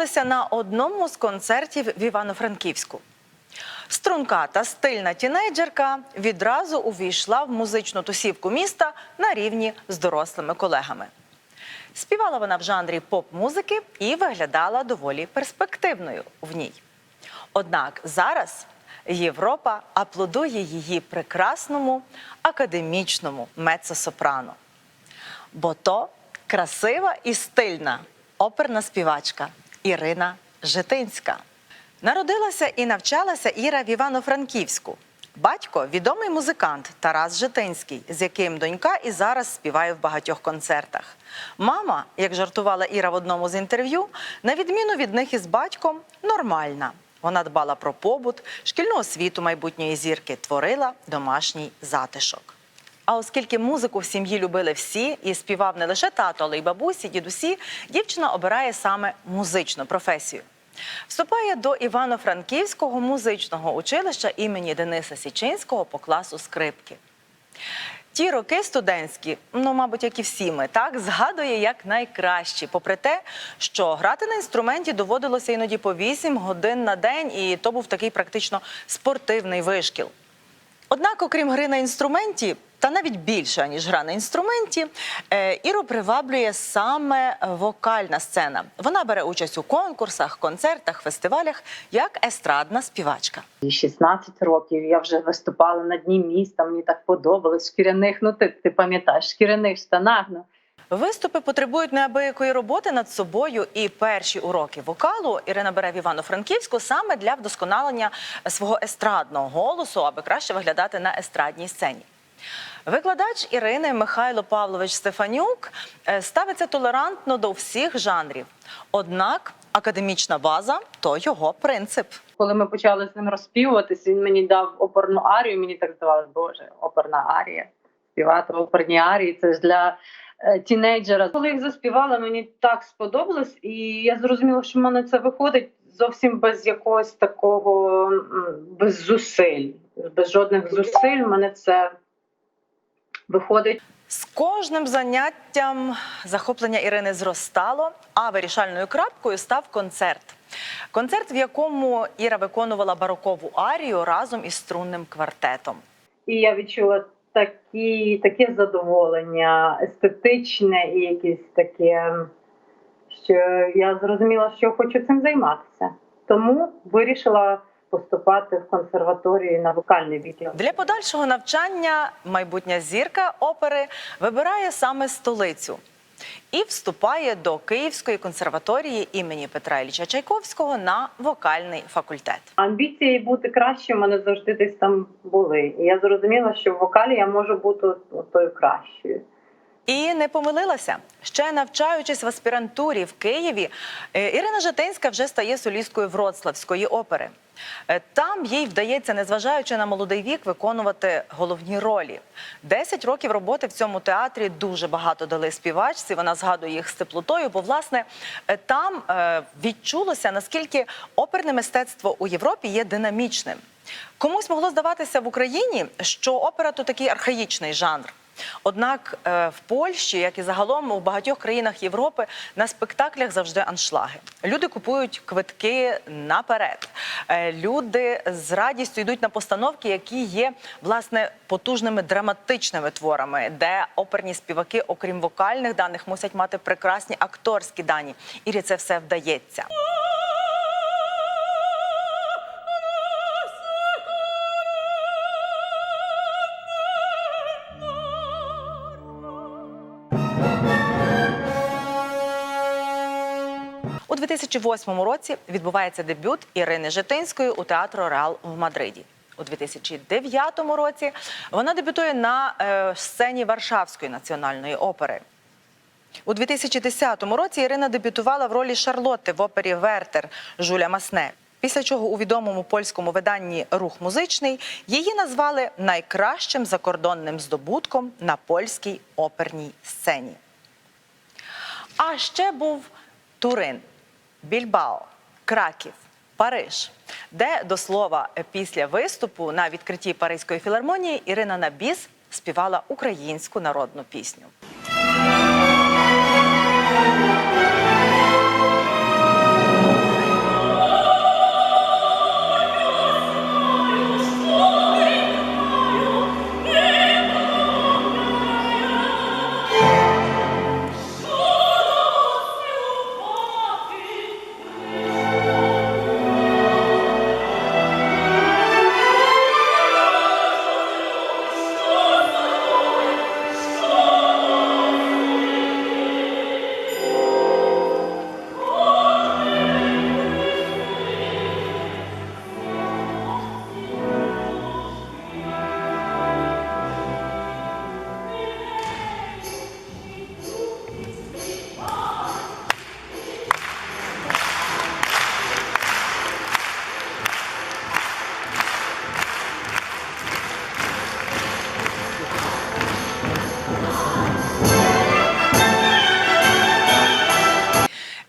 Познайомилися на одному з концертів в Івано-Франківську. Струнка та стильна тінейджерка відразу увійшла в музичну тусівку міста на рівні з дорослими колегами. Співала вона в жанрі поп-музики і виглядала доволі перспективною в ній. Однак зараз Європа аплодує її прекрасному академічному меццо-сопрано. Бо то красива і стильна оперна співачка Ірина Житинська. Народилася і навчалася Іра в Івано-Франківську. Батько відомий музикант Тарас Житинський, з яким донька і зараз співає в багатьох концертах. Мама, як жартувала Іра в одному з інтерв'ю, на відміну від них із батьком, нормальна. Вона дбала про побут, шкільну освіту майбутньої зірки, творила домашній затишок. А оскільки музику в сім'ї любили всі і співав не лише тато, але й бабусі, дідусі, дівчина обирає саме музичну професію. Вступає до Івано-Франківського музичного училища імені Дениса Січинського по класу скрипки. Ті роки студентські, ну мабуть, як і всі ми, так згадує як найкращі, попри те, що грати на інструменті доводилося іноді по 8 годин на день, і то був такий практично спортивний вишкіл. Однак, окрім гри на інструменті, та навіть більше ніж гра на інструменті, е, Іру приваблює саме вокальна сцена. Вона бере участь у конкурсах, концертах, фестивалях як естрадна співачка. І 16 років я вже виступала на дні міста. Мені так подобалось шкіряних. Ну ти, ти пам'ятаєш, шкіряних штанах. Ну Виступи потребують неабиякої роботи над собою, і перші уроки вокалу Ірина бере в Івано-Франківську саме для вдосконалення свого естрадного голосу, аби краще виглядати на естрадній сцені. Викладач Ірини Михайло Павлович Стефанюк е, ставиться толерантно до всіх жанрів. Однак академічна база то його принцип. коли ми почали з ним розспівуватись, він мені дав оперну арію. Мені так здавалось, боже, оперна арія. Співати оперні арії. Це ж для е, тінейджера. Коли їх заспівала, мені так сподобалось, і я зрозуміла, що в мене це виходить зовсім без якогось такого без зусиль, без жодних зусиль. мене це виходить. З кожним заняттям захоплення Ірини зростало, а вирішальною крапкою став концерт. Концерт, в якому Іра виконувала барокову арію разом із струнним квартетом. І я відчула такі, таке задоволення, естетичне і якесь таке, що я зрозуміла, що хочу цим займатися. Тому вирішила поступати в консерваторію на вокальний відділ. Для подальшого навчання майбутня зірка опери вибирає саме столицю і вступає до Київської консерваторії імені Петра Ілліча Чайковського на вокальний факультет. Амбіції бути краще в мене завжди десь там були. І я зрозуміла, що в вокалі я можу бути тою кращою. І не помилилася. Ще навчаючись в аспірантурі в Києві, е, Ірина Житинська вже стає солісткою Вроцлавської опери. Е, Там їй вдається, незважаючи на молодий вік, виконувати головні ролі. Десять років роботи в цьому театрі дуже багато дали співачці. Вона згадує їх з теплотою, бо власне е, там відчулося наскільки оперне мистецтво у Європі є динамічним. Комусь могло здаватися в Україні, що опера то такий архаїчний жанр. Однак е, в Польщі, як і загалом у багатьох країнах Європи, на спектаклях завжди аншлаги. Люди купують квитки наперед. Е, Люди з радістю йдуть на постановки, які є власне потужними драматичними творами, де оперні співаки, окрім вокальних даних, мусять мати прекрасні акторські дані. Ірі це все вдається. 2008 році відбувається дебют Ірини Житинської у театру Реал в Мадриді. У 2009 році вона дебютує на е, сцені Варшавської національної опери. У 2010 році Ірина дебютувала в ролі Шарлотти в опері Вертер Жуля Масне. Після чого у відомому польському виданні Рух музичний її назвали найкращим закордонним здобутком на польській оперній сцені. А ще був Турин, Більбао, Краків, Париж, де до слова після виступу на відкритті Паризької філармонії Ірина Набіс співала українську народну пісню.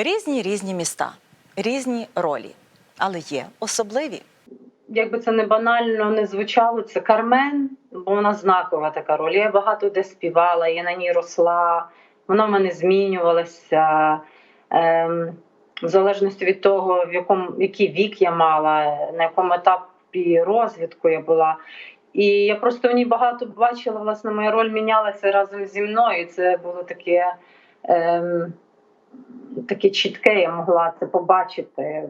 Різні різні міста, різні ролі, але є особливі. Якби це не банально не звучало, це Кармен, бо вона знакова така роль. Я багато де співала, я на ній росла, вона в мене змінювалася. Ем, в залежності від того, в якому який вік я мала, на якому етапі розвитку я була. І я просто в ній багато бачила, власне, моя роль мінялася разом зі мною. Це було таке, ем, таке чітке, я могла це побачити.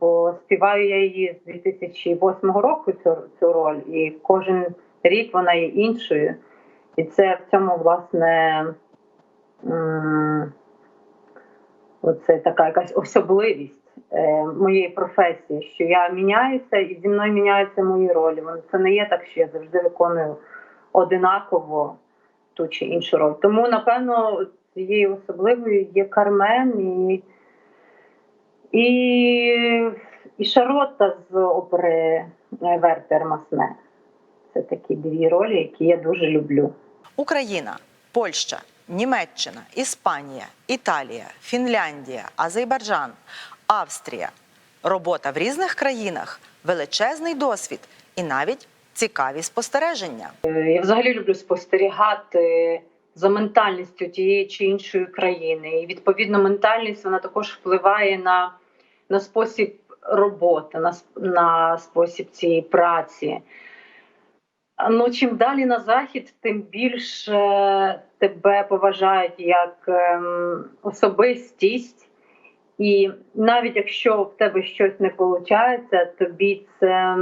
Бо співаю я її з 2008 року цю, цю роль, і кожен рік вона є іншою. І це в цьому, власне, оце така якась особливість е, моєї професії, що я міняюся і зі мною міняються мої ролі. Це не є так, що я завжди виконую одинаково ту чи іншу роль. Тому, напевно, цією особливою є Кармен і, і, і Шарлотта з опери е, Вертер Масне. Це такі дві ролі, які я дуже люблю. Україна, Польща, Німеччина, Іспанія, Італія, Фінляндія, Азербайджан, Австрія. Робота в різних країнах, величезний досвід і навіть цікаві спостереження. Я взагалі люблю спостерігати за ментальністю тієї чи іншої країни. І відповідно ментальність вона також впливає на, на спосіб роботи, на, на спосіб цієї праці. Ну, чим далі на захід, тим більше тебе поважають як ем, особистість. І навіть якщо в тебе щось не виходить, тобі це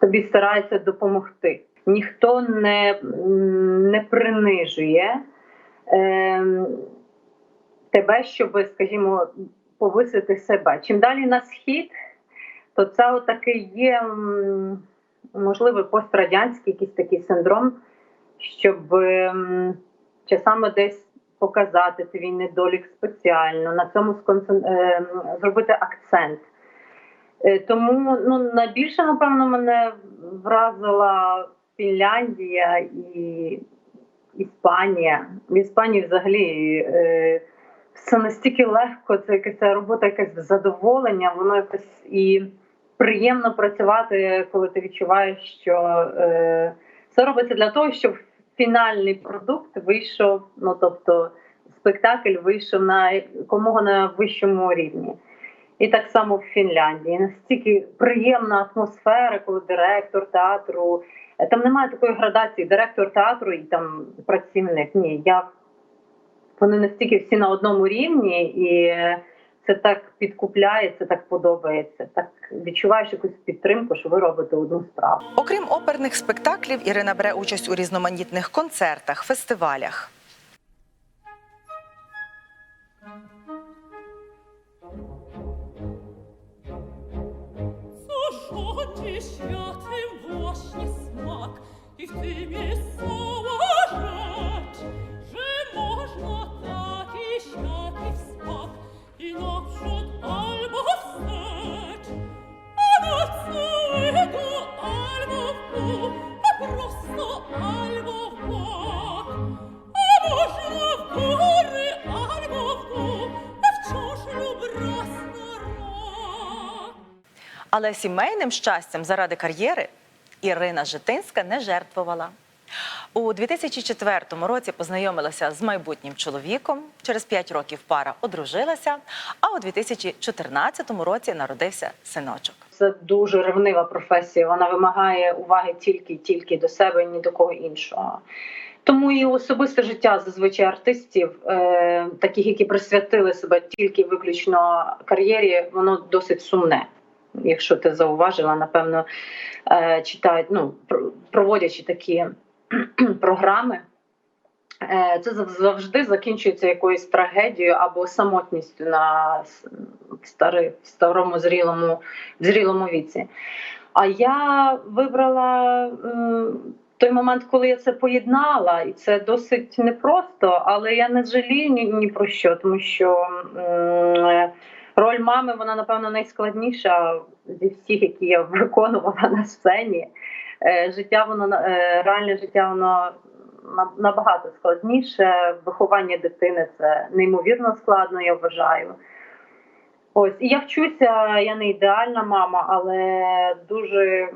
тобі стараються допомогти. Ніхто не, не принижує ем, тебе, щоб, скажімо, повисити себе. Чим далі на схід, то це отакий є, можливо, пострадянський якийсь такий синдром, щоб ем, часами десь показати свій недолік спеціально, на цьому сконцен... е, зробити акцент. Е, Тому ну, найбільше, напевно, мене вразила Фінляндія і Іспанія. В Іспанії взагалі е, все настільки легко, це якась робота, якесь задоволення, воно якось і приємно працювати, коли ти відчуваєш, що е, все робиться для того, щоб фінальний продукт вийшов, ну тобто спектакль вийшов на якомога на вищому рівні. І так само в Фінляндії. Настільки приємна атмосфера, коли директор театру. Там немає такої градації, директор театру і там працівник. Ні, я вони настільки всі на одному рівні, і це так підкупляє, це так подобається. Так відчуваєш якусь підтримку, що ви робите одну справу. Окрім оперних спектаклів, Ірина бере участь у різноманітних концертах, фестивалях. Co Але сімейним щастям заради кар'єри Ірина Житинська не жертвувала. У 2004 році познайомилася з майбутнім чоловіком. Через 5 років пара одружилася, а у 2014 році народився синочок. Це дуже ревнива професія. Вона вимагає уваги тільки тільки до себе, ні до кого іншого. Тому і особисте життя зазвичай артистів, е, таких, які присвятили себе тільки виключно кар'єрі, воно досить сумне. Якщо ти зауважила, напевно, е, читають, ну, проводячи такі програми, е, це завжди закінчується якоюсь трагедією або самотністю на стари, старому зрілому, зрілому віці. А я вибрала той момент, коли я це поєднала, і це досить непросто, але я не жалію ні, ні про що, тому що роль мами вона, напевно, найскладніша зі всіх, які я виконувала на сцені. Е, Життя воно е, реальне життя, воно набагато складніше. Виховання дитини це неймовірно складно, я вважаю. Ось, і я вчуся, я не ідеальна мама, але дуже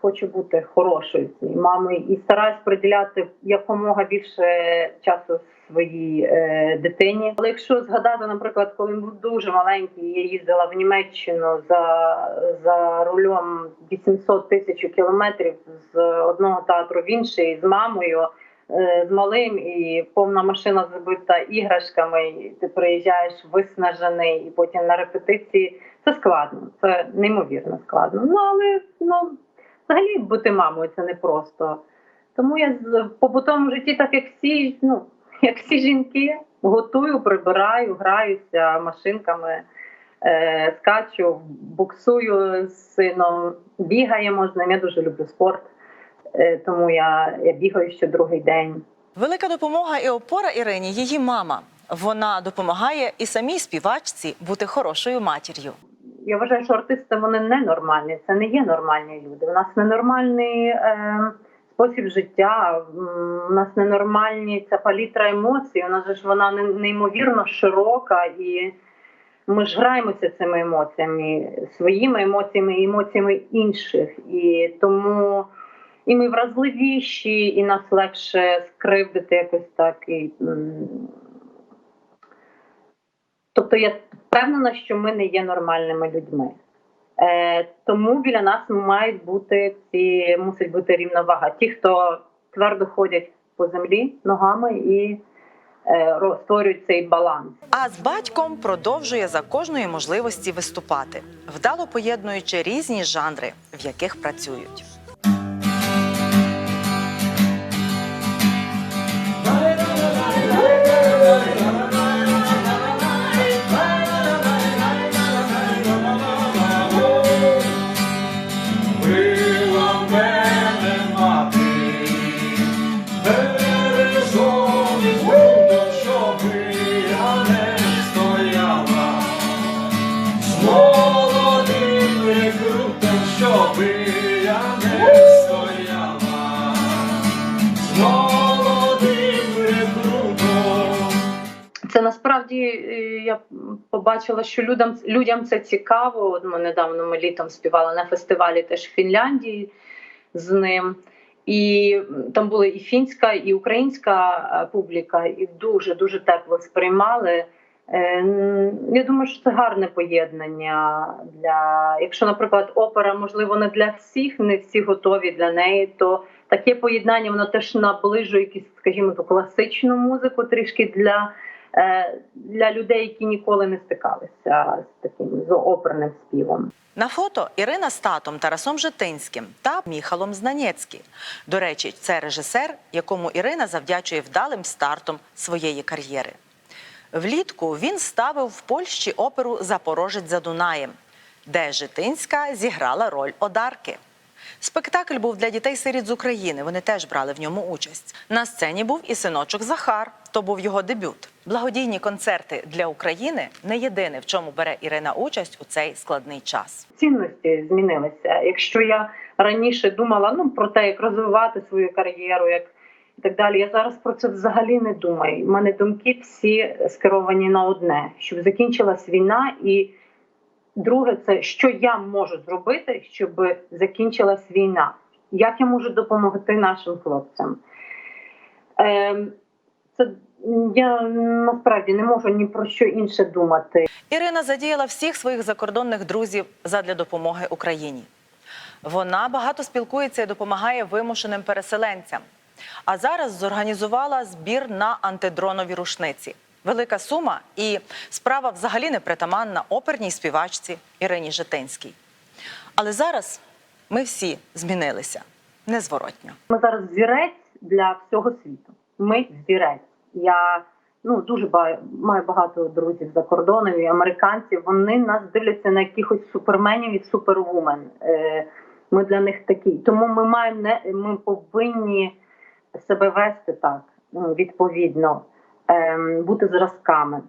хочу бути хорошою цією мамою і стараюсь приділяти якомога більше часу своїй е, дитині. Але якщо згадати, наприклад, коли він був дуже маленький, я їздила в Німеччину за, за рулем 800 тисяч кілометрів з одного театру в інший з мамою. е, З малим і повна машина забита іграшками, і ти приїжджаєш виснажений, і потім на репетиції. Це складно, це неймовірно складно. Ну але ну взагалі бути мамою це непросто. Тому я в побутовому житті, так як всі, ну як всі жінки, готую, прибираю, граюся машинками, е, скачу, буксую з сином, бігаємо з ним. Я дуже люблю спорт, е, тому я, я бігаю ще другий день. Велика допомога і опора Ірині її мама. Вона допомагає і самій співачці бути хорошою матір'ю. Я вважаю, що артисти вони ненормальні. Це не є нормальні люди. У нас ненормальний е, спосіб життя, у нас ненормальні ця палітра емоцій. У нас ж вона неймовірно широка, і ми ж граємося цими емоціями, своїми емоціями і емоціями інших. І тому і ми вразливіші, і нас легше скривдити якось так. І, Тобто я впевнена, що ми не є нормальними людьми. Е, тому біля нас мають бути ці мусить бути рівновага. Ті, хто твердо ходять по землі ногами і е, створюють цей баланс. А з батьком продовжує за кожної можливості виступати, вдало поєднуючи різні жанри, в яких працюють. Я побачила, що людям людям це цікаво. От ми недавно ми літом співали на фестивалі теж в Фінляндії з ним. І там була і фінська, і українська е, публіка, і дуже дуже тепло сприймали. Е, Я думаю, що це гарне поєднання для якщо, наприклад, опера можливо не для всіх, не всі готові для неї, то таке поєднання воно теж наближує якісь, скажімо, ту класичну музику трішки для для людей, які ніколи не стикалися з таким з оперним співом. На фото Ірина з татом Тарасом Житинським та Міхалом Знанєцький. До речі, це режисер, якому Ірина завдячує вдалим стартом своєї кар'єри. Влітку він ставив в Польщі оперу Запорожець за Дунаєм, де Житинська зіграла роль Одарки. Спектакль був для дітей сиріт з України. Вони теж брали в ньому участь. На сцені був і синочок Захар. То був його дебют. Благодійні концерти для України не єдине, в чому бере Ірина участь у цей складний час. Цінності змінилися. Якщо я раніше думала ну про те, як розвивати свою кар'єру, як і так далі, я зараз про це взагалі не думаю. У мене думки всі скеровані на одне: щоб закінчилась війна, і друге, це що я можу зробити, щоб закінчилась війна. Як я можу допомогти нашим хлопцям? Ем, це я насправді не можу ні про що інше думати. Ірина задіяла всіх своїх закордонних друзів задля допомоги Україні. Вона багато спілкується і допомагає вимушеним переселенцям. А зараз зорганізувала збір на антидронові рушниці. Велика сума і справа взагалі не притаманна оперній співачці Ірині Житинській. Але зараз ми всі змінилися незворотньо. Ми зараз зірець для всього світу. Ми зірець. Я ну дуже ба- маю багато друзів за кордоном і американців. Вони нас дивляться на якихось суперменів і супервумен. Е, Ми для них такі. Тому ми маємо не ми повинні себе вести так ну, відповідно, бути зразками.